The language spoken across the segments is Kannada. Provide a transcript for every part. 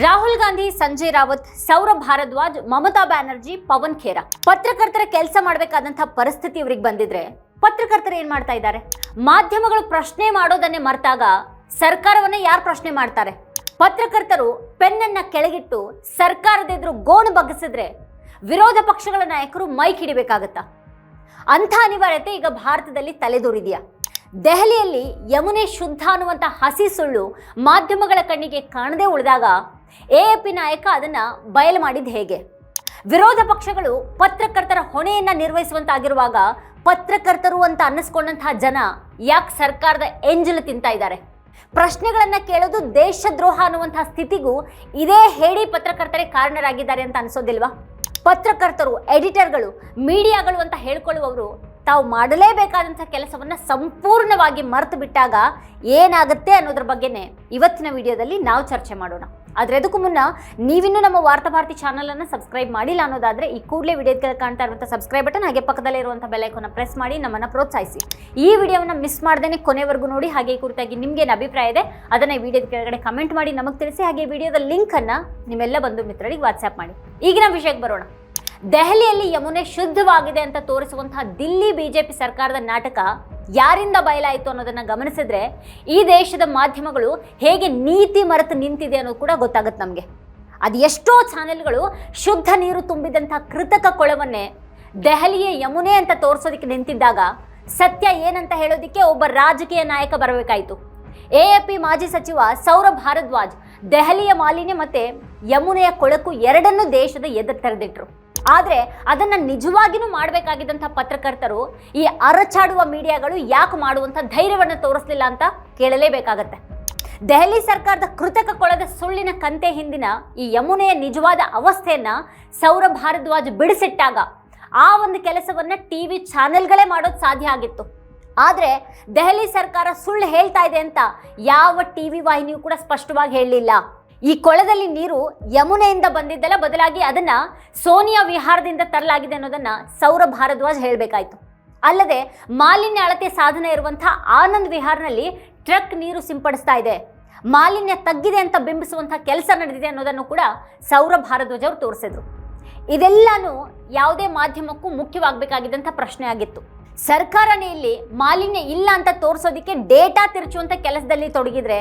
ರಾಹುಲ್ ಗಾಂಧಿ, ಸಂಜಯ್ ರಾವತ್ ಸೌರಭ್ ಭಾರದ್ವಾಜ್, ಮಮತಾ ಬ್ಯಾನರ್ಜಿ, ಪವನ್ ಖೇರಾ. ಪತ್ರಕರ್ತರ ಕೆಲಸ ಮಾಡಬೇಕಾದಂತಹ ಪರಿಸ್ಥಿತಿ ಇವ್ರಿಗೆ ಬಂದಿದ್ರೆ ಪತ್ರಕರ್ತರು ಏನ್ ಮಾಡ್ತಾ ಇದ್ದಾರೆ? ಮಾಧ್ಯಮಗಳು ಪ್ರಶ್ನೆ ಮಾಡೋದನ್ನೇ ಮರೆತಾಗ ಸರ್ಕಾರವನ್ನೇ ಯಾರು ಪ್ರಶ್ನೆ ಮಾಡ್ತಾರೆ? ಪತ್ರಕರ್ತರು ಪೆನ್ನನ್ನ ಕೆಳಗಿಟ್ಟು ಸರ್ಕಾರದ ಎದುರು ಗೋಣು ಬಗ್ಗಿಸಿದ್ರೆ ವಿರೋಧ ಪಕ್ಷಗಳ ನಾಯಕರು ಮೈಕ್ ಹಿಡಿಬೇಕಾಗತ್ತಾ? ಅಂಥ ಅನಿವಾರ್ಯತೆ ಈಗ ಭಾರತದಲ್ಲಿ ತಲೆದೋರಿದೆಯಾ? ದೆಹಲಿಯಲ್ಲಿ ಯಮುನೆ ಶುದ್ಧ ಅನ್ನುವಂಥ ಹಸಿ ಸುಳ್ಳು ಮಾಧ್ಯಮಗಳ ಕಣ್ಣಿಗೆ ಕಾಣದೇ ಉಳಿದಾಗ ಎಎಪಿ ನಾಯಕ ಅದನ್ನ ಬಯಲು ಮಾಡಿದ್ದು ಹೇಗೆ? ವಿರೋಧ ಪಕ್ಷಗಳು ಪತ್ರಕರ್ತರ ಹೊಣೆಯನ್ನ ನಿರ್ವಹಿಸುವಂತಾಗಿರುವಾಗ ಪತ್ರಕರ್ತರು ಅಂತ ಅನ್ನಿಸ್ಕೊಂಡಂತಹ ಜನ ಯಾಕೆ ಸರ್ಕಾರದ ಎಂಜಲು ತಿಂತಾ ಇದ್ದಾರೆ? ಪ್ರಶ್ನೆಗಳನ್ನು ಕೇಳೋದು ದೇಶದ್ರೋಹ ಅನ್ನುವಂತಹ ಸ್ಥಿತಿಗೂ ಇದೇ ಹೇಳಿ ಪತ್ರಕರ್ತರೇ ಕಾರಣರಾಗಿದ್ದಾರೆ ಅಂತ ಅನಿಸೋದಿಲ್ವಾ? ಪತ್ರಕರ್ತರು, ಎಡಿಟರ್ಗಳು, ಮೀಡಿಯಾಗಳು ಅಂತ ಹೇಳ್ಕೊಳ್ಳುವವರು ತಾವು ಮಾಡಲೇಬೇಕಾದಂಥ ಕೆಲಸವನ್ನು ಸಂಪೂರ್ಣವಾಗಿ ಮರೆತು ಬಿಟ್ಟಾಗ ಏನಾಗುತ್ತೆ ಅನ್ನೋದ್ರ ಬಗ್ಗೆನೇ ಇವತ್ತಿನ ವಿಡಿಯೋದಲ್ಲಿ ನಾವು ಚರ್ಚೆ ಮಾಡೋಣ. ಆದ್ರೆ ಅದಕ್ಕೂ ಮುನ್ನ ನೀವಿನ್ನೂ ನಮ್ಮ ವಾರ್ತಾಭಾರತಿ ಚಾನಲ್ ಅನ್ನು ಸಬ್ಸ್ಕ್ರೈಬ್ ಮಾಡಿಲ್ಲ ಅನ್ನೋದಾದ್ರೆ ಈ ಕೂಡಲೇ ವಿಡಿಯೋ ಕೆಳಗೆ ಕಾಣ್ತಾ ಇರುವಂಥ ಸಬ್ಸ್ಕ್ರೈಬ್ ಬಟನ್ ಹಾಗೆ ಪಕ್ಕದಲ್ಲೇ ಇರುವಂಥ ಬೆಲೈಕನ್ನು ಪ್ರೆಸ್ ಮಾಡಿ ನಮ್ಮನ್ನ ಪ್ರೋತ್ಸಾಹಿಸಿ. ಈ ವಿಡಿಯೋವನ್ನ ಮಿಸ್ ಮಾಡ್ದೇನೆ ಕೊನೆವರೆಗೂ ನೋಡಿ, ಹಾಗೆ ಈ ಕುರಿತಾಗಿ ನಿಮ್ಗೇನು ಅಭಿಪ್ರಾಯ ಇದೆ, ಅದನ್ನ ಈ ವಿಡಿಯೋದ ಕೆಳಗಡೆ ಕಮೆಂಟ್ ಮಾಡಿ ನಮಗೆ ತಿಳಿಸಿ, ಹಾಗೆ ವಿಡಿಯೋದ ಲಿಂಕ್ ಅನ್ನ ನಿಮ್ಮೆಲ್ಲ ಬಂಧು ಮಿತ್ರರಿಗೆ ವಾಟ್ಸ್ಆಪ್ ಮಾಡಿ. ಈಗಿನ ವಿಷಯಕ್ಕೆ ಬರೋಣ. ದೆಹಲಿಯಲ್ಲಿ ಯಮುನೆ ಶುದ್ಧವಾಗಿದೆ ಅಂತ ತೋರಿಸುವಂತಹ ದಿಲ್ಲಿ ಬಿಜೆಪಿ ಸರ್ಕಾರದ ನಾಟಕ ಯಾರಿಂದ ಬಯಲಾಯಿತು ಅನ್ನೋದನ್ನು ಗಮನಿಸಿದ್ರೆ ಈ ದೇಶದ ಮಾಧ್ಯಮಗಳು ಹೇಗೆ ನೀತಿ ಮರೆತು ನಿಂತಿದೆ ಅನ್ನೋದು ಕೂಡ ಗೊತ್ತಾಗುತ್ತೆ ನಮಗೆ. ಅದು ಎಷ್ಟೋ ಚಾನೆಲ್ಗಳು ಶುದ್ಧ ನೀರು ತುಂಬಿದಂಥ ಕೃತಕ ಕೊಳವನ್ನೇ ದೆಹಲಿಯ ಯಮುನೆ ಅಂತ ತೋರಿಸೋದಕ್ಕೆ ನಿಂತಿದ್ದಾಗ ಸತ್ಯ ಏನಂತ ಹೇಳೋದಕ್ಕೆ ಒಬ್ಬ ರಾಜಕೀಯ ನಾಯಕ ಬರಬೇಕಾಯಿತು. ಪಿ ಮಾಜಿ ಸಚಿವ ಸೌರಭ್ ಭಾರದ್ವಾಜ್ ದೆಹಲಿಯ ಮಾಲಿನ್ಯ ಮತ್ತೆ ಯಮುನೆಯ ಕೊಳಕು ಎರಡನ್ನೂ ದೇಶದ ಎದುರು ತೆರೆದಿಟ್ರು. ಆದರೆ ಅದನ್ನು ನಿಜವಾಗಿಯೂ ಮಾಡಬೇಕಾಗಿದ್ದಂಥ ಪತ್ರಕರ್ತರು ಈ ಅರಚಾಡುವ ಮೀಡಿಯಾಗಳು ಯಾಕೆ ಮಾಡುವಂಥ ಧೈರ್ಯವನ್ನು ತೋರಿಸಲಿಲ್ಲ ಅಂತ ಕೇಳಲೇಬೇಕಾಗತ್ತೆ. ದೆಹಲಿ ಸರ್ಕಾರದ ಕೃತಕ ಕೊಳದ ಸುಳ್ಳಿನ ಕಂತೆ ಹಿಂದಿನ ಈ ಯಮುನೆಯ ನಿಜವಾದ ಅವಸ್ಥೆಯನ್ನು ಸೌರ ಭಾರದ್ವಾಜ್ ಬಿಡಿಸಿಟ್ಟಾಗ ಆ ಒಂದು ಕೆಲಸವನ್ನ ಟಿವಿ ಚಾನೆಲ್ಗಳೇ ಮಾಡೋದು ಸಾಧ್ಯ ಆಗಿತ್ತು. ಆದರೆ ದೆಹಲಿ ಸರ್ಕಾರ ಸುಳ್ಳು ಹೇಳ್ತಾ ಇದೆ ಅಂತ ಯಾವ ಟಿವಿ ವಾಹಿನಿಯೂ ಕೂಡ ಸ್ಪಷ್ಟವಾಗಿ ಹೇಳಲಿಲ್ಲ. ಈ ಕೊಳದಲ್ಲಿ ನೀರು ಯಮುನೆಯಿಂದ ಬಂದಿದ್ದಲ್ಲ ಬದಲಾಗಿ ಅದನ್ನ ಸೋನಿಯಾ ವಿಹಾರದಿಂದ ತರಲಾಗಿದೆ ಅನ್ನೋದನ್ನ ಸೌರ ಭಾರದ್ವಾಜ್ ಹೇಳಬೇಕಾಯ್ತು. ಅಲ್ಲದೆ ಮಾಲಿನ್ಯ ಅಳತೆ ಸಾಧನ ಇರುವಂತಹ ಆನಂದ್ ವಿಹಾರ್ನಲ್ಲಿ ಟ್ರಕ್ ನೀರು ಸಿಂಪಡಿಸ್ತಾ ಇದೆ. ಮಾಲಿನ್ಯ ತಗ್ಗಿದೆ ಅಂತ ಬಿಂಬಿಸುವಂತಹ ಕೆಲಸ ನಡೆದಿದೆ ಅನ್ನೋದನ್ನು ಕೂಡ ಸೌರ ಭಾರದ್ವಾಜ್ ಅವರು ತೋರಿಸಿದ್ರು. ಇದೆಲ್ಲಾನು ಯಾವುದೇ ಮಾಧ್ಯಮಕ್ಕೂ ಮುಖ್ಯವಾಗಬೇಕಾಗಿದ್ದಂಥ ಪ್ರಶ್ನೆ ಆಗಿತ್ತು. ಸರ್ಕಾರನೇ ಇಲ್ಲಿ ಮಾಲಿನ್ಯ ಇಲ್ಲ ಅಂತ ತೋರಿಸೋದಕ್ಕೆ ಡೇಟಾ ತಿರುಚುವಂಥ ಕೆಲಸದಲ್ಲಿ ತೊಡಗಿದ್ರೆ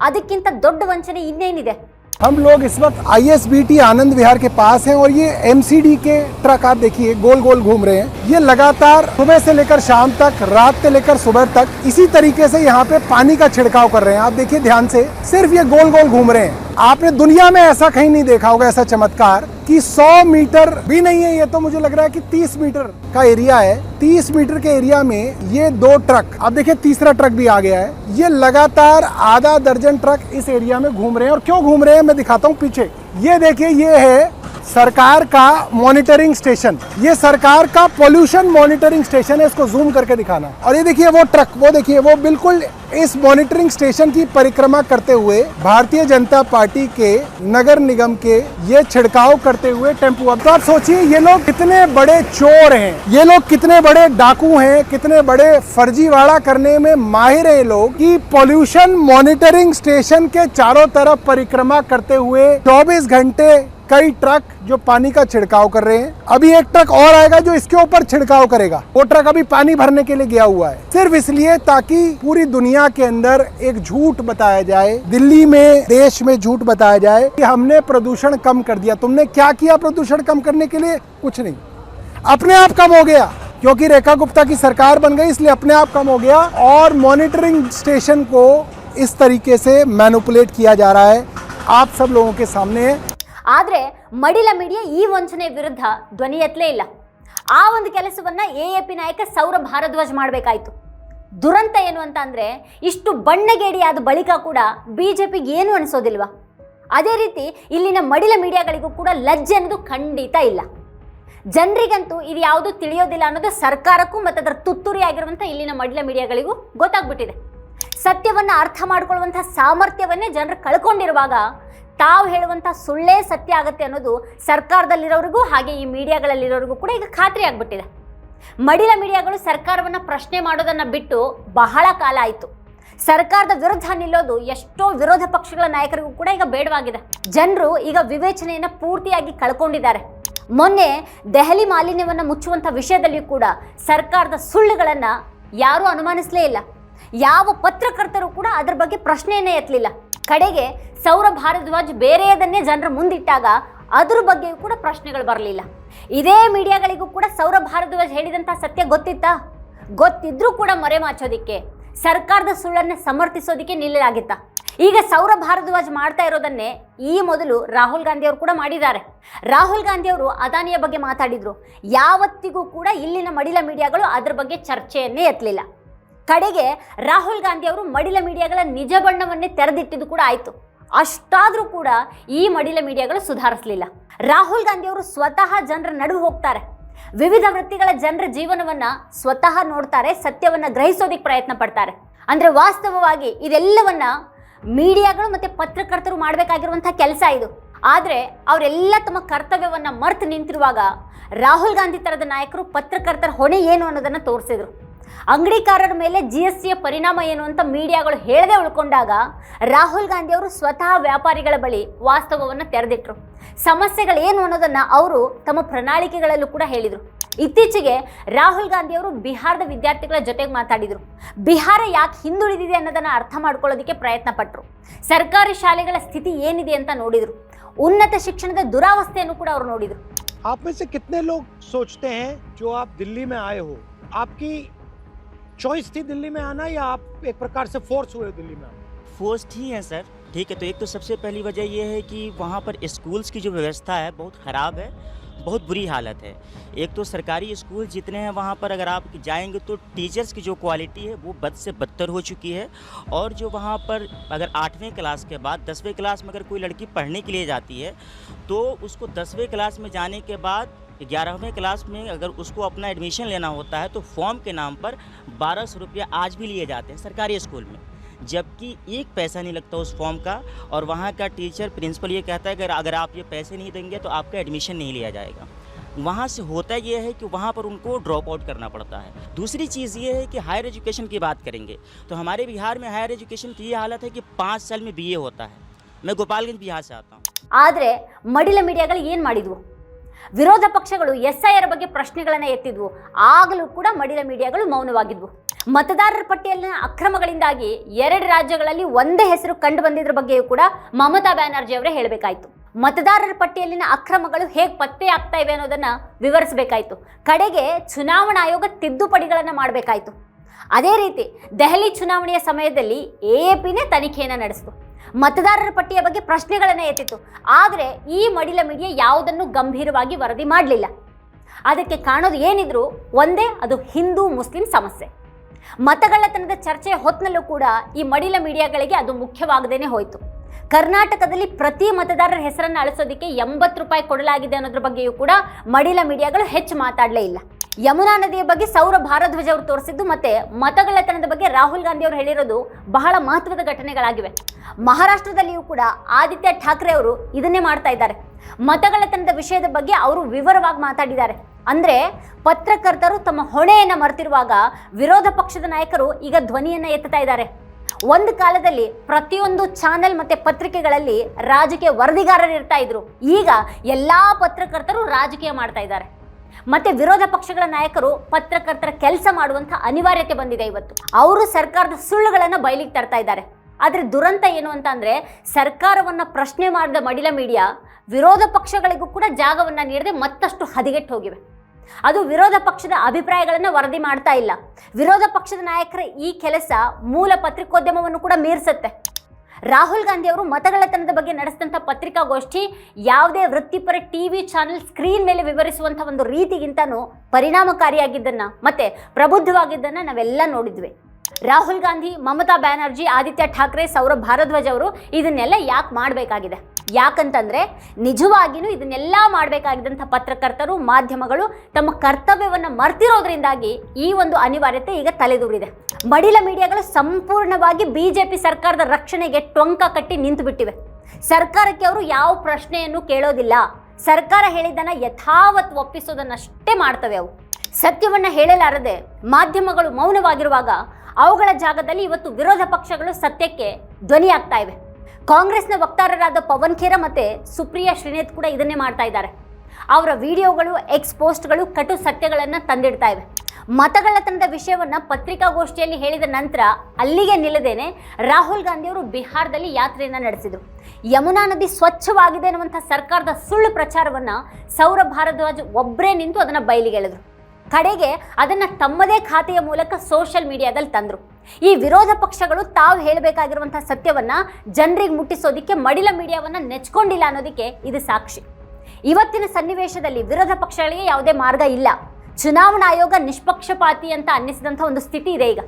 ಅದಕ್ಕಿಂತ ದೊಡ್ಡ ವಂಚನೆ ಇನ್ನೇನಿದೆ हम लोग इस वक्त आईएसबीटी आनंद विहार के पास हैं और ये एमसीडी के ट्रक आप देखिए गोल गोल घूम रहे हैं ये लगातार सुबह से लेकर शाम तक रात से लेकर सुबह तक इसी तरीके से यहाँ पे पानी का छिड़काव कर रहे हैं आप देखिए ध्यान से सिर्फ ये गोल गोल घूम रहे हैं आपने दुनिया में ऐसा कहीं नहीं देखा होगा, ऐसा चमत्कार कि 100 मीटर भी नहीं है ये तो मुझे लग रहा है कि 30 मीटर का एरिया है। 30 मीटर के एरिया में ये दो ट्रक, अब देखिए तीसरा ट्रक भी आ गया है। ये लगातार आधा दर्जन ट्रक इस एरिया में घूम रहे हैं और क्यों घूम रहे हैं मैं दिखाता हूँ पीछे। ये देखिए, ये है सरकार का मॉनिटरिंग स्टेशन ये सरकार का पोल्यूशन मॉनिटरिंग स्टेशन है, इसको जूम करके दिखाना। और ये देखिए, वो ट्रक वो देखिए, वो बिल्कुल इस मॉनिटरिंग स्टेशन की परिक्रमा करते हुए भारतीय जनता पार्टी के नगर निगम के ये छिड़काव करते हुए टेंपू। अब तो आप सोचिए, ये लोग कितने बड़े चोर हैं। ये लोग कितने बड़े डाकू हैं, कितने बड़े फर्जीवाड़ा करने में माहिर हैं लोग कि पोल्यूशन मॉनिटरिंग स्टेशन के चारों तरफ़ परिक्रमा करते हुए 24 घंटे कई ट्रक जो पानी का छिड़काव कर रहे हैं। अभी एक ट्रक और आएगा जो इसके ऊपर छिड़काव करेगा। वो ट्रक अभी पानी भरने के लिए गया हुआ है। सिर्फ़ इसलिए ताकि पूरी दुनिया के अंदर एक झूठ बताया जाए, दिल्ली में, देश में झूठ बताया जाए कि हमने प्रदूषण कम कर दिया। तुमने क्या किया प्रदूषण कम करने के लिए? कुछ नहीं। अपने आप कम हो गया, क्योंकि रेखा गुप्ता की सरकार बन गई, इसलिए अपने आप कम हो गया और मॉनिटरिंग स्टेशन को इस तरीके से मैनुपुलेट किया जा रहा है। आप सब लोगों के सामने है। ಆದರೆ ಮಡಿಲ ಮೀಡಿಯಾ ಈ ವಂಚನೆ ವಿರುದ್ಧ ಧ್ವನಿ ಎತ್ತಲೇ ಇಲ್ಲ. ಆ ಒಂದು ಕೆಲಸವನ್ನು ಎ ಎ ಪಿ ನಾಯಕ ಸೌರ ಭಾರದ್ವಾಜ್ ಮಾಡಬೇಕಾಯ್ತು. ದುರಂತ ಏನು ಅಂತ ಅಂದರೆ ಇಷ್ಟು ಬಣ್ಣಗೇಡಿಯಾದ ಬಳಿಕ ಕೂಡ ಬಿ ಜೆ ಪಿಗೆ ಏನು ಅನಿಸೋದಿಲ್ವಾ? ಅದೇ ರೀತಿ ಇಲ್ಲಿನ ಮಡಿಲ ಮೀಡಿಯಾಗಳಿಗೂ ಕೂಡ ಲಜ್ಜೆ ಅನ್ನೋದು ಖಂಡಿತ ಇಲ್ಲ. ಜನರಿಗಂತೂ ಇದು ಯಾವುದು ತಿಳಿಯೋದಿಲ್ಲ ಅನ್ನೋದು ಸರ್ಕಾರಕ್ಕೂ ಮತ್ತು ಅದರ ತುತ್ತೂರಿ ಆಗಿರುವಂಥ ಇಲ್ಲಿನ ಮಡಿಲ ಮೀಡಿಯಾಗಳಿಗೂ ಗೊತ್ತಾಗ್ಬಿಟ್ಟಿದೆ. ಸತ್ಯವನ್ನು ಅರ್ಥ ಮಾಡಿಕೊಳ್ಳುವಂಥ ಸಾಮರ್ಥ್ಯವನ್ನೇ ಜನರು ಕಳ್ಕೊಂಡಿರುವಾಗ ತಾವು ಹೇಳುವಂಥ ಸುಳ್ಳೇ ಸತ್ಯ ಆಗುತ್ತೆ ಅನ್ನೋದು ಸರ್ಕಾರದಲ್ಲಿರೋರಿಗೂ ಹಾಗೆ ಈ ಮೀಡಿಯಾಗಳಲ್ಲಿರೋರಿಗೂ ಕೂಡ ಈಗ ಖಾತ್ರಿ ಆಗ್ಬಿಟ್ಟಿದೆ. ಮಡಿಲ ಮೀಡಿಯಾಗಳು ಸರ್ಕಾರವನ್ನ ಪ್ರಶ್ನೆ ಮಾಡೋದನ್ನ ಬಿಟ್ಟು ಬಹಳ ಕಾಲ ಆಯಿತು. ಸರ್ಕಾರದ ವಿರುದ್ಧ ನಿಲ್ಲೋದು ಎಷ್ಟೋ ವಿರೋಧ ಪಕ್ಷಗಳ ನಾಯಕರಿಗೂ ಕೂಡ ಈಗ ಬೇಡವಾಗಿದೆ. ಜನರು ಈಗ ವಿವೇಚನೆಯನ್ನ ಪೂರ್ತಿಯಾಗಿ ಕಳ್ಕೊಂಡಿದ್ದಾರೆ. ಮೊನ್ನೆ ದೆಹಲಿ ಮಾಲಿನ್ಯವನ್ನು ಮುಚ್ಚುವಂಥ ವಿಷಯದಲ್ಲಿಯೂ ಕೂಡ ಸರ್ಕಾರದ ಸುಳ್ಳುಗಳನ್ನ ಯಾರೂ ಅನುಮಾನಿಸಲೇ ಇಲ್ಲ. ಯಾವ ಪತ್ರಕರ್ತರು ಕೂಡ ಅದರ ಬಗ್ಗೆ ಪ್ರಶ್ನೆಯನ್ನೇ ಎತ್ತಲಿಲ್ಲ. ಕಡೆಗೆ ಸೌರ ಭಾರದ್ವಾಜ್ ಬೇರೆಯದನ್ನೇ ಜನರ ಮುಂದಿಟ್ಟಾಗ ಅದ್ರ ಬಗ್ಗೆಯೂ ಕೂಡ ಪ್ರಶ್ನೆಗಳು ಬರಲಿಲ್ಲ. ಇದೇ ಮೀಡಿಯಾಗಳಿಗೂ ಕೂಡ ಸೌರ ಭಾರದ್ವಾಜ್ ಹೇಳಿದಂಥ ಸತ್ಯ ಗೊತ್ತಿತ್ತಾ? ಗೊತ್ತಿದ್ರೂ ಕೂಡ ಮರೆಮಾಚೋದಿಕ್ಕೆ ಸರ್ಕಾರದ ಸುಳ್ಳನ್ನು ಸಮರ್ಥಿಸೋದಿಕ್ಕೆ ನಿಲ್ಲಲಾಗಿತ್ತ? ಈಗ ಸೌರ ಭಾರದ್ವಾಜ್ ಮಾಡ್ತಾ ಇರೋದನ್ನೇ ಈ ಮೊದಲು ರಾಹುಲ್ ಗಾಂಧಿ ಅವರು ಕೂಡ ಮಾಡಿದ್ದಾರೆ. ರಾಹುಲ್ ಗಾಂಧಿ ಅವರು ಅದಾನಿಯ ಬಗ್ಗೆ ಮಾತಾಡಿದರು. ಯಾವತ್ತಿಗೂ ಕೂಡ ಇಲ್ಲಿನ ಮಡಿಲ ಮೀಡಿಯಾಗಳು ಅದರ ಬಗ್ಗೆ ಚರ್ಚೆಯನ್ನೇ ಎತ್ತಲಿಲ್ಲ. ಕಡೆಗೆ ರಾಹುಲ್ ಗಾಂಧಿ ಅವರು ಮಡಿಲ ಮೀಡಿಯಾಗಳ ನಿಜ ಬಣ್ಣವನ್ನೇ ತೆರೆದಿಟ್ಟಿದ್ದು ಕೂಡ ಆಯಿತು. ಅಷ್ಟಾದರೂ ಕೂಡ ಈ ಮಡಿಲ ಮೀಡಿಯಾಗಳು ಸುಧಾರಿಸಲಿಲ್ಲ. ರಾಹುಲ್ ಗಾಂಧಿ ಅವರು ಸ್ವತಃ ಜನರ ನಡುವೆ ಹೋಗ್ತಾರೆ. ವಿವಿಧ ವೃತ್ತಿಗಳ ಜನರ ಜೀವನವನ್ನ ಸ್ವತಃ ನೋಡ್ತಾರೆ, ಸತ್ಯವನ್ನ ಗ್ರಹಿಸೋದಕ್ಕೆ ಪ್ರಯತ್ನ ಪಡ್ತಾರೆ. ಅಂದ್ರೆ ವಾಸ್ತವವಾಗಿ ಇದೆಲ್ಲವನ್ನು ಮೀಡಿಯಾಗಳು ಮತ್ತೆ ಪತ್ರಕರ್ತರು ಮಾಡಬೇಕಾಗಿರುವಂಥ ಕೆಲಸ ಇದು. ಆದರೆ ಅವರೆಲ್ಲ ತಮ್ಮ ಕರ್ತವ್ಯವನ್ನ ಮರ್ತು ನಿಂತಿರುವಾಗ ರಾಹುಲ್ ಗಾಂಧಿ ತರದ ನಾಯಕರು ಪತ್ರಕರ್ತರ ಹೊಣೆ ಏನು ಅನ್ನೋದನ್ನ ತೋರಿಸಿದ್ರು. ಅಂಗಡಿಕಾರರ ಮೇಲೆ ಜಿ ಎಸ್ ಟಿಯ ಪರಿಣಾಮ ಏನು ಅಂತ ಮೀಡಿಯಾಗಳು ಹೇಳದೆ ಉಳ್ಕೊಂಡಾಗ ರಾಹುಲ್ ಗಾಂಧಿ ಅವರು ಸ್ವತಃ ವ್ಯಾಪಾರಿಗಳ ಬಳಿ ವಾಸ್ತವವನ್ನು ತೆರೆದಿಟ್ರು ಸಮಸ್ಯೆಗಳೇನು ಅನ್ನೋದನ್ನ ಅವರು ತಮ್ಮ ಪ್ರಣಾಳಿಕೆಗಳಲ್ಲೂ ಕೂಡ ಹೇಳಿದರು ಇತ್ತೀಚೆಗೆ ರಾಹುಲ್ ಗಾಂಧಿ ಅವರು ಬಿಹಾರದ ವಿದ್ಯಾರ್ಥಿಗಳ ಜೊತೆಗೆ ಮಾತಾಡಿದರು ಬಿಹಾರ ಯಾಕೆ ಹಿಂದುಳಿದಿದೆ ಅನ್ನೋದನ್ನ ಅರ್ಥ ಮಾಡ್ಕೊಳ್ಳೋದಕ್ಕೆ ಪ್ರಯತ್ನ ಪಟ್ಟರು ಸರ್ಕಾರಿ ಶಾಲೆಗಳ ಸ್ಥಿತಿ ಏನಿದೆ ಅಂತ ನೋಡಿದರು ಉನ್ನತ ಶಿಕ್ಷಣದ ದುರಾವಸ್ಥೆಯನ್ನು ಕೂಡ ಅವರು ನೋಡಿದರು आप में से कितने लोग सोचते हैं जो आप दिल्ली में आए हो आपकी चॉइस थी दिल्ली में आना या आप एक प्रकार से फोर्स हुए दिल्ली में आना? फोर्स्ड ही है सर ठीक है तो एक तो सबसे पहली वजह यह है कि वहाँ पर स्कूल्स की जो व्यवस्था है, बहुत ख़राब है, बहुत बुरी हालत है। एक तो सरकारी स्कूल जितने हैं, वहाँ पर अगर आप जाएँगे तो टीचर्स की जो क्वालिटी है, वो बद से बदतर हो चुकी है। और जो वहाँ पर अगर आठवें क्लास के बाद, दसवें क्लास में अगर कोई लड़की पढ़ने के लिए जाती है तो उसको दसवें क्लास में जाने के बाद ग्यारहवें क्लास में अगर उसको अपना एडमिशन लेना होता है तो फॉर्म के नाम पर बारह सौ रुपया आज भी लिए जाते हैं सरकारी स्कूल में जबकि एक पैसा नहीं लगता उस फॉर्म का और वहाँ का टीचर प्रिंसिपल ये कहता है कि अगर आप ये पैसे नहीं देंगे तो आपका एडमिशन नहीं लिया जाएगा वहाँ से होता ये है कि वहाँ पर उनको ड्रॉप आउट करना पड़ता है दूसरी चीज़ ये है कि हायर एजुकेशन की बात करेंगे तो हमारे बिहार में हायर एजुकेशन की ये हालत है कि पाँच साल में बीए होता है मैं गोपालगंज बिहार से आता हूँ ಆದರೆ ಮಡಿಲ ಮೀಡಿಯಾಗಳು ಏನು ಮಾಡಿದ್ವು ವಿರೋಧ ಪಕ್ಷಗಳು ಎಸ್ ಐ ಆರ್ ಬಗ್ಗೆ ಪ್ರಶ್ನೆಗಳನ್ನು ಎತ್ತಿದ್ವು. ಆಗಲೂ ಕೂಡ ಮಡಿಲ ಮೀಡಿಯಾಗಳು ಮೌನವಾಗಿದ್ವು. ಮತದಾರರ ಪಟ್ಟಿಯಲ್ಲಿನ ಅಕ್ರಮಗಳಿಂದಾಗಿ ಎರಡು ರಾಜ್ಯಗಳಲ್ಲಿ ಒಂದೇ ಹೆಸರು ಕಂಡು ಬಂದಿದ್ರ ಬಗ್ಗೆಯೂ ಕೂಡ ಮಮತಾ ಬ್ಯಾನರ್ಜಿ ಅವರೇ ಹೇಳಬೇಕಾಯಿತು. ಮತದಾರರ ಪಟ್ಟಿಯಲ್ಲಿನ ಅಕ್ರಮಗಳು ಹೇಗೆ ಪತ್ತೆ ಆಗ್ತಾ ಇವೆ ಅನ್ನೋದನ್ನ ವಿವರಿಸಬೇಕಾಯಿತು. ಕಡೆಗೆ ಚುನಾವಣಾ ಆಯೋಗ ತಿದ್ದುಪಡಿಗಳನ್ನು ಮಾಡಬೇಕಾಯಿತು. ಅದೇ ರೀತಿ ದೆಹಲಿ ಚುನಾವಣೆಯ ಸಮಯದಲ್ಲಿ ಎ ಎ ಪಿನೇ ತನಿಖೆಯನ್ನು ನಡೆಸಿತು. ಮತದಾರರ ಪಟ್ಟಿಯ ಬಗ್ಗೆ ಪ್ರಶ್ನೆಗಳನ್ನು ಎತ್ತಿತ್ತು. ಆದರೆ ಈ ಮಡಿಲ ಮೀಡಿಯಾ ಯಾವುದನ್ನು ಗಂಭೀರವಾಗಿ ವರದಿ ಮಾಡಲಿಲ್ಲ. ಅದಕ್ಕೆ ಕಾಣೋದು ಏನಿದ್ರು ಒಂದೇ ಅದು ಹಿಂದೂ ಮುಸ್ಲಿಂ ಸಮಸ್ಯೆ. ಮತಗಳ್ಳತನದ ಚರ್ಚೆಯ ಹೊತ್ತಿನಲ್ಲೂ ಕೂಡ ಈ ಮಡಿಲ ಮೀಡಿಯಾಗಳಿಗೆ ಅದು ಮುಖ್ಯವಾಗದೇನೆ ಹೋಯಿತು. ಕರ್ನಾಟಕದಲ್ಲಿ ಪ್ರತಿ ಮತದಾರರ ಹೆಸರನ್ನು ಅಳಿಸೋದಕ್ಕೆ ಎಂಬತ್ತು ರೂಪಾಯಿ ಕೊಡಲಾಗಿದೆ ಅನ್ನೋದ್ರ ಬಗ್ಗೆಯೂ ಕೂಡ ಮಡಿಲ ಮೀಡಿಯಾಗಳು ಹೆಚ್ಚು ಮಾತಾಡಲೇ ಇಲ್ಲ. ಯಮುನಾ ನದಿಯ ಬಗ್ಗೆ ಸೌರ ಭಾರಧ್ವಜ ಅವರು ತೋರಿಸಿದ್ದು, ಮತ್ತೆ ಮತಗಳ್ಳತನದ ಬಗ್ಗೆ ರಾಹುಲ್ ಗಾಂಧಿ ಅವರು ಹೇಳಿರೋದು ಬಹಳ ಮಹತ್ವದ ಘಟನೆಗಳಾಗಿವೆ. ಮಹಾರಾಷ್ಟ್ರದಲ್ಲಿಯೂ ಕೂಡ ಆದಿತ್ಯ ಠಾಕ್ರೆ ಅವರು ಇದನ್ನೇ ಮಾಡ್ತಾ ಇದ್ದಾರೆ. ಮತಗಳ್ಳತನದ ವಿಷಯದ ಬಗ್ಗೆ ಅವರು ವಿವರವಾಗಿ ಮಾತಾಡಿದ್ದಾರೆ. ಅಂದ್ರೆ ಪತ್ರಕರ್ತರು ತಮ್ಮ ಹೊಣೆಯನ್ನ ಮರೆತಿರುವಾಗ ವಿರೋಧ ಪಕ್ಷದ ನಾಯಕರು ಈಗ ಧ್ವನಿಯನ್ನ ಎತ್ತುತ್ತಾ ಇದ್ದಾರೆ. ಒಂದು ಕಾಲದಲ್ಲಿ ಪ್ರತಿಯೊಂದು ಚಾನೆಲ್ ಮತ್ತೆ ಪತ್ರಿಕೆಗಳಲ್ಲಿ ರಾಜಕೀಯ ವರದಿಗಾರರು ಇರ್ತಾ ಇದ್ರು. ಈಗ ಎಲ್ಲಾ ಪತ್ರಕರ್ತರು ರಾಜಕೀಯ ಮಾಡ್ತಾ ಇದ್ದಾರೆ. ಮತ್ತೆ ವಿರೋಧ ಪಕ್ಷಗಳ ನಾಯಕರು ಪತ್ರಕರ್ತರ ಕೆಲಸ ಮಾಡುವಂಥ ಅನಿವಾರ್ಯತೆ ಬಂದಿದೆ ಇವತ್ತು. ಅವರು ಸರ್ಕಾರದ ಸುಳ್ಳುಗಳನ್ನು ಬಯಲಿಗೆ ತರ್ತಾ ಇದ್ದಾರೆ. ಆದರೆ ದುರಂತ ಏನು ಅಂತ ಅಂದರೆ ಸರ್ಕಾರವನ್ನು ಪ್ರಶ್ನೆ ಮಾಡಿದ ಮಡಿಲ ಮೀಡಿಯಾ ವಿರೋಧ ಪಕ್ಷಗಳಿಗೂ ಕೂಡ ಜಾಗವನ್ನು ನೀಡದೆ ಮತ್ತಷ್ಟು ಹದಿಗೆಟ್ಟು ಹೋಗಿವೆ. ಅದು ವಿರೋಧ ಪಕ್ಷದ ಅಭಿಪ್ರಾಯಗಳನ್ನು ವರದಿ ಮಾಡ್ತಾ ಇಲ್ಲ. ವಿರೋಧ ಪಕ್ಷದ ನಾಯಕರ ಈ ಕೆಲಸ ಮೂಲ ಪತ್ರಿಕೋದ್ಯಮವನ್ನು ಕೂಡ ಮೀರಿಸುತ್ತೆ. ರಾಹುಲ್ ಗಾಂಧಿ ಅವರು ಮತಗಳತನದ ಬಗ್ಗೆ ನಡೆಸಿದಂಥ ಪತ್ರಿಕಾಗೋಷ್ಠಿ ಯಾವುದೇ ವೃತ್ತಿಪರ ಟಿ ವಿ ಚಾನೆಲ್ ಸ್ಕ್ರೀನ್ ಮೇಲೆ ವಿವರಿಸುವಂಥ ಒಂದು ರೀತಿಗಿಂತನೂ ಪರಿಣಾಮಕಾರಿಯಾಗಿದ್ದನ್ನು ಮತ್ತೆ ಪ್ರಬುದ್ಧವಾಗಿದ್ದನ್ನು ನಾವೆಲ್ಲ ನೋಡಿದ್ವಿ. ರಾಹುಲ್ ಗಾಂಧಿ, ಮಮತಾ ಬ್ಯಾನರ್ಜಿ, ಆದಿತ್ಯ ಠಾಕ್ರೆ, ಸೌರಭ್ ಭಾರದ್ವಾಜ್ ಅವರು ಇದನ್ನೆಲ್ಲ ಯಾಕೆ ಮಾಡಬೇಕಾಗಿದೆ? ಯಾಕಂತಂದರೆ ನಿಜವಾಗಿಯೂ ಇದನ್ನೆಲ್ಲ ಮಾಡಬೇಕಾಗಿದ್ದಂಥ ಪತ್ರಕರ್ತರು, ಮಾಧ್ಯಮಗಳು ತಮ್ಮ ಕರ್ತವ್ಯವನ್ನು ಮರ್ತಿರೋದ್ರಿಂದಾಗಿ ಈ ಒಂದು ಅನಿವಾರ್ಯತೆ ಈಗ ತಲೆದೂರಿದೆ. ಮಡಿಲ ಮೀಡಿಯಾಗಳು ಸಂಪೂರ್ಣವಾಗಿ ಬಿ ಜೆ ಪಿ ಸರ್ಕಾರದ ರಕ್ಷಣೆಗೆ ಟೊಂಕ ಕಟ್ಟಿ ನಿಂತು ಬಿಟ್ಟಿವೆ. ಸರ್ಕಾರಕ್ಕೆ ಅವರು ಯಾವ ಪ್ರಶ್ನೆಯನ್ನು ಕೇಳೋದಿಲ್ಲ. ಸರ್ಕಾರ ಹೇಳಿದ್ದನ್ನು ಯಥಾವತ್ ಒಪ್ಪಿಸೋದನ್ನಷ್ಟೇ ಮಾಡ್ತವೆ ಅವು. ಸತ್ಯವನ್ನ ಹೇಳಲಾರದೆ ಮಾಧ್ಯಮಗಳು ಮೌನವಾಗಿರುವಾಗ ಅವುಗಳ ಜಾಗದಲ್ಲಿ ಇವತ್ತು ವಿರೋಧ ಪಕ್ಷಗಳು ಸತ್ಯಕ್ಕೆ ಧ್ವನಿಯಾಗ್ತಾ ಇವೆ. ಕಾಂಗ್ರೆಸ್ನ ವಕ್ತಾರರಾದ ಪವನ್ ಖೇರ ಮತ್ತೆ ಸುಪ್ರಿಯಾ ಶ್ರೀನೇತ್ ಕೂಡ ಇದನ್ನೇ ಮಾಡ್ತಾ ಇದ್ದಾರೆ. ಅವರ ವಿಡಿಯೋಗಳು, ಎಕ್ಸ್ ಪೋಸ್ಟ್ಗಳು ಕಟು ಸತ್ಯಗಳನ್ನು ತಂದಿಡ್ತಾ ಇವೆ. ಮತಗಳ್ಳತನದ ವಿಷಯವನ್ನ ಪತ್ರಿಕಾಗೋಷ್ಠಿಯಲ್ಲಿ ಹೇಳಿದ ನಂತರ ಅಲ್ಲಿಗೆ ನಿಲ್ಲದೇನೆ ರಾಹುಲ್ ಗಾಂಧಿ ಅವರು ಬಿಹಾರದಲ್ಲಿ ಯಾತ್ರೆಯನ್ನು ನಡೆಸಿದರು. ಯಮುನಾ ನದಿ ಸ್ವಚ್ಛವಾಗಿದೆ ಅನ್ನುವಂಥ ಸರ್ಕಾರದ ಸುಳ್ಳು ಪ್ರಚಾರವನ್ನ ಸೌರ ಭಾರದ್ವಾಜ್ ಒಬ್ಬರೇ ನಿಂತು ಅದನ್ನ ಬಯಲಿಗೆಳೆದ್ರು ಕಡೆಗೆ ಅದನ್ನ ತಮ್ಮದೇ ಖಾತೆಯ ಮೂಲಕ ಸೋಷಿಯಲ್ ಮೀಡಿಯಾದಲ್ಲಿ ತಂದರು. ಈ ವಿರೋಧ ಪಕ್ಷಗಳು ತಾವು ಹೇಳಬೇಕಾಗಿರುವಂಥ ಸತ್ಯವನ್ನ ಜನರಿಗೆ ಮುಟ್ಟಿಸೋದಿಕ್ಕೆ, ಮಡಿಲ ಮೀಡಿಯಾವನ್ನ ನೆಚ್ಕೊಂಡಿಲ್ಲ ಅನ್ನೋದಕ್ಕೆ ಇದು ಸಾಕ್ಷಿ. ಇವತ್ತಿನ ಸನ್ನಿವೇಶದಲ್ಲಿ ವಿರೋಧ ಪಕ್ಷಗಳಿಗೆ ಯಾವುದೇ ಮಾರ್ಗ ಇಲ್ಲ. ಚುನಾವಣಾ ಆಯೋಗ ನಿಷ್ಪಕ್ಷಪಾತಿ ಅಂತ ಅನ್ನಿಸಿದಂಥ ಒಂದು ಸ್ಥಿತಿ ಇದೆ ಈಗ.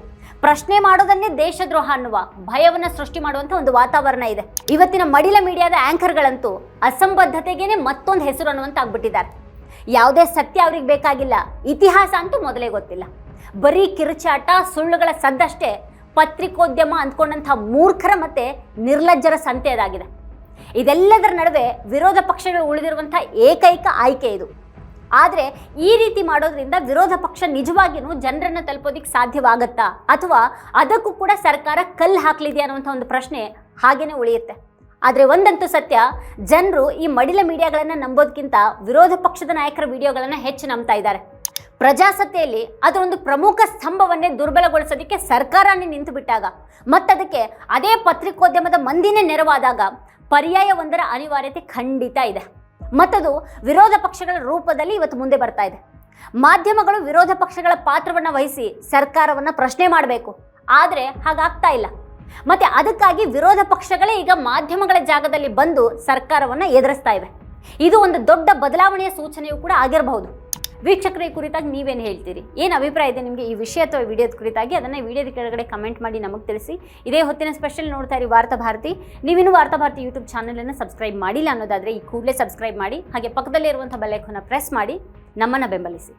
ಪ್ರಶ್ನೆ ಮಾಡೋದನ್ನೇ ದೇಶದ್ರೋಹ ಅನ್ನುವ ಭಯವನ್ನು ಸೃಷ್ಟಿ ಮಾಡುವಂಥ ಒಂದು ವಾತಾವರಣ ಇದೆ. ಇವತ್ತಿನ ಮಡಿಲ ಮೀಡಿಯಾದ ಆ್ಯಂಕರ್ಗಳಂತೂ ಅಸಂಬದ್ಧತೆಗೇನೆ ಮತ್ತೊಂದು ಹೆಸರು ಅನ್ನುವಂಥ ಆಗ್ಬಿಟ್ಟಿದ್ದಾರೆ. ಯಾವುದೇ ಸತ್ಯ ಅವ್ರಿಗೆ ಬೇಕಾಗಿಲ್ಲ, ಇತಿಹಾಸ ಅಂತೂ ಮೊದಲೇ ಗೊತ್ತಿಲ್ಲ. ಬರೀ ಕಿರುಚಾಟ, ಸುಳ್ಳುಗಳ ಸದ್ದಷ್ಟೇ ಪತ್ರಿಕೋದ್ಯಮ ಅಂದ್ಕೊಂಡಂಥ ಮೂರ್ಖರ ಮತ್ತೆ ನಿರ್ಲಜ್ಜರ ಸಂತೆ ಅದಾಗಿದೆ ಇದೆಲ್ಲದರ ನಡುವೆ ವಿರೋಧ ಪಕ್ಷಗಳು ಉಳಿದಿರುವಂಥ ಏಕೈಕ ಆಯ್ಕೆ ಇದು. ಆದರೆ ಈ ರೀತಿ ಮಾಡೋದ್ರಿಂದ ವಿರೋಧ ಪಕ್ಷ ನಿಜವಾಗಿಯೂ ಜನರನ್ನು ತಲುಪೋದಿಕ್ಕೆ ಸಾಧ್ಯವಾಗತ್ತಾ? ಅಥವಾ ಅದಕ್ಕೂ ಕೂಡ ಸರ್ಕಾರ ಕಲ್ಲು ಹಾಕ್ಲಿದೆಯಾ ಅನ್ನುವಂಥ ಒಂದು ಪ್ರಶ್ನೆ ಹಾಗೇನೆ ಉಳಿಯುತ್ತೆ. ಆದರೆ ಒಂದಂತೂ ಸತ್ಯ, ಜನರು ಈ ಮಡಿಲ ಮೀಡಿಯಾಗಳನ್ನು ನಂಬೋದಕ್ಕಿಂತ ವಿರೋಧ ಪಕ್ಷದ ನಾಯಕರ ವಿಡಿಯೋಗಳನ್ನು ಹೆಚ್ಚು ನಂಬ್ತಾ ಇದ್ದಾರೆ. ಪ್ರಜಾಸತ್ತೆಯಲ್ಲಿ ಅದರೊಂದು ಪ್ರಮುಖ ಸ್ತಂಭವನ್ನೇ ದುರ್ಬಲಗೊಳಿಸೋದಕ್ಕೆ ಸರ್ಕಾರನೇ ನಿಂತು ಬಿಟ್ಟಾಗ ಮತ್ತದಕ್ಕೆ ಅದೇ ಪತ್ರಿಕೋದ್ಯಮದ ಮಂದಿನೇ ನೆರವಾದಾಗ ಪರ್ಯಾಯ ಒಂದರ ಅನಿವಾರ್ಯತೆ ಖಂಡಿತ ಇದೆ. ಮತ್ತದು ವಿರೋಧ ಪಕ್ಷಗಳ ರೂಪದಲ್ಲಿ ಇವತ್ತು ಮುಂದೆ ಬರ್ತಾ ಇದೆ. ಮಾಧ್ಯಮಗಳು ವಿರೋಧ ಪಕ್ಷಗಳ ಪಾತ್ರವನ್ನು ವಹಿಸಿ ಸರ್ಕಾರವನ್ನು ಪ್ರಶ್ನೆ ಮಾಡಬೇಕು. ಆದರೆ ಹಾಗಾಗ್ತಾ ಇಲ್ಲ. ಮತ್ತೆ ಅದಕ್ಕಾಗಿ ವಿರೋಧ ಪಕ್ಷಗಳೇ ಈಗ ಮಾಧ್ಯಮಗಳ ಜಾಗದಲ್ಲಿ ಬಂದು ಸರ್ಕಾರವನ್ನು ಎದುರಿಸ್ತಾ ಇವೆ. ಇದು ಒಂದು ದೊಡ್ಡ ಬದಲಾವಣೆಯ ಸೂಚನೆಯೂ ಕೂಡ ಆಗಿರಬಹುದು. ವೀಕ್ಷಕರ ಕುರಿತಾಗಿ ನೀವೇನು ಹೇಳ್ತೀರಿ? ಏನು ಅಭಿಪ್ರಾಯ ಇದೆ ನಿಮಗೆ ಈ ವಿಷಯ ಅಥವಾ ವಿಡಿಯೋದ ಕುರಿತಾಗಿ? ಅದನ್ನು ವಿಡಿಯೋದ ಕೆಳಗಡೆ ಕಮೆಂಟ್ ಮಾಡಿ ನಮಗೆ ತಿಳಿಸಿ. ಇದೇ ಹೊತ್ತಿನ ಸ್ಪೆಷಲ್ ನೋಡ್ತಾ ಇರಿ ವಾರ್ತಾ ಭಾರತಿ. ನೀವಿನ್ನೂ ವಾರ್ತಾ ಭಾರತಿ ಯೂಟ್ಯೂಬ್ ಚಾನಲನ್ನು ಸಬ್ಸ್ಕ್ರೈಬ್ ಮಾಡಿಲ್ಲ ಅನ್ನೋದಾದರೆ ಈ ಕೂಡಲೇ ಸಬ್ಸ್ಕ್ರೈಬ್ ಮಾಡಿ, ಹಾಗೆ ಪಕ್ಕದಲ್ಲಿರುವಂಥ ಬೆಲ್ಲೈಕನ್ನ ಪ್ರೆಸ್ ಮಾಡಿ, ನಮ್ಮನ್ನು ಬೆಂಬಲಿಸಿ.